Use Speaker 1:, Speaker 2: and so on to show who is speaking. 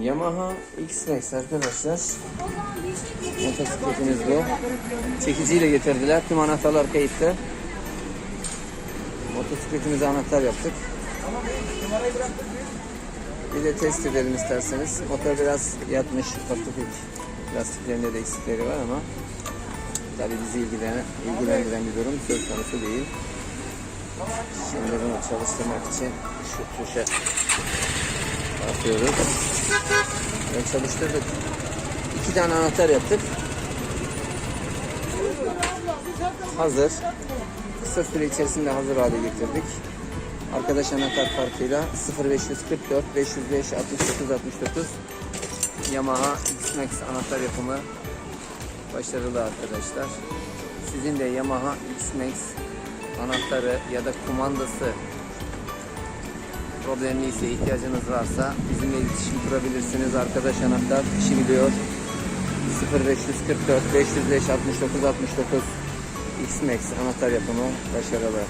Speaker 1: Yamaha X-Max arkadaşlar. Motosikletimiz bu. Çekiciyle getirdiler. Tüm anahtarlar kayıtlı. Motosikletimize anahtar yaptık. Bir de test edelim isterseniz. Motor biraz yatmış. Tefek lastiklerinde de eksikleri var ama tabii bizi ilgilen, ilgilendiren bir durum söz konusu değil. Şimdi bunu çalıştırmak için şu tuşa basıyoruz. Ve çalıştırdık. İki tane anahtar yaptık. Hazır. Kısa süre içerisinde hazır hale getirdik. Arkadaş anahtar farkıyla 0544 505 69 69 Yamaha X-Max anahtar yapımı başarılı arkadaşlar. Sizin de Yamaha X-Max anahtarı ya da kumandası problemliyse ihtiyacınız varsa bizimle iletişim kurabilirsiniz. Arkadaş anahtar işi biliyor. 0544 505 69 69 X-Max anahtar yapımı başarılı.